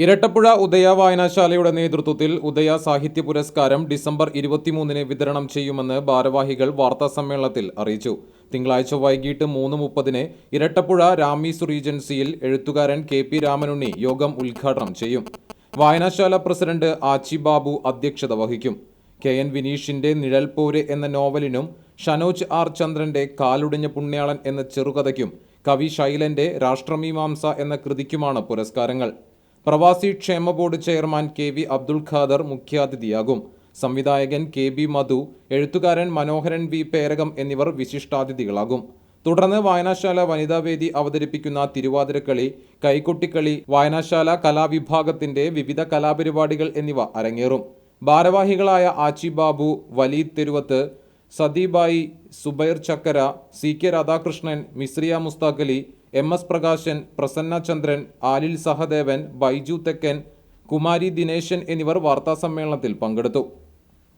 ഇരട്ടപ്പുഴ ഉദയ വായനശാലയുടെ നേതൃത്വത്തിൽ ഉദയ സാഹിത്യ പുരസ്കാരം ഡിസംബർ ഇരുപത്തിമൂന്നിന് വിതരണം ചെയ്യുമെന്ന് ഭാരവാഹികൾ വാർത്താസമ്മേളനത്തിൽ അറിയിച്ചു. തിങ്കളാഴ്ച വൈകിട്ട് മൂന്ന് മുപ്പതിന് ഇരട്ടപ്പുഴ രാമീസ് റീജൻസിയിൽ എഴുത്തുകാരൻ കെ പി രാമനുണ്ണി യോഗം ഉദ്ഘാടനം ചെയ്യും. വായനശാല പ്രസിഡന്റ് ആച്ചി ബാബു അധ്യക്ഷത വഹിക്കും. കെ എൻ വിനീഷിന്റെ നിഴൽപോര് എന്ന നോവലിനും ഷനോജ് ആർ ചന്ദ്രന്റെ കാലുടിഞ്ഞ പുണ്യാളൻ എന്ന ചെറുകഥയ്ക്കും കവി ശൈലന്റെ രാഷ്ട്രമീമാംസ എന്ന കൃതിക്കുമാണ് പുരസ്കാരങ്ങൾ. പ്രവാസി ക്ഷേമ board chairman K V Abdul Khader മുഖ്യാതിഥിയാകും. സംവിധായകൻ കെ ബി മധു എഴുത്തുകാരൻ മനോഹരൻ വി പേരകം എന്നിവർ വിശിഷ്ടാതിഥികളാകും. തുടർന്ന് വായനശാല വനിതാവേദി അവതരിപ്പിക്കുന്ന തിരുവാതിരക്കളി കൈകൊട്ടിക്കളി വായനശാല കലാവിഭാഗത്തിന്റെ വിവിധ കലാപരിപാടികൾ എന്നിവ അരങ്ങേറും. ഭാരവാഹികളായ ആച്ചി Babu Waleed Theruvath Sadeebai Zubair Chakkara C K Radhakrishnan Misriya Musthakhali M S Prakashan Prasanna Chandran Alil Sahadevan Baiju Thekkan Kumari Dineshan എന്നിവർ വാർത്താസമ്മേളനത്തിൽ പങ്കെടുത്തു.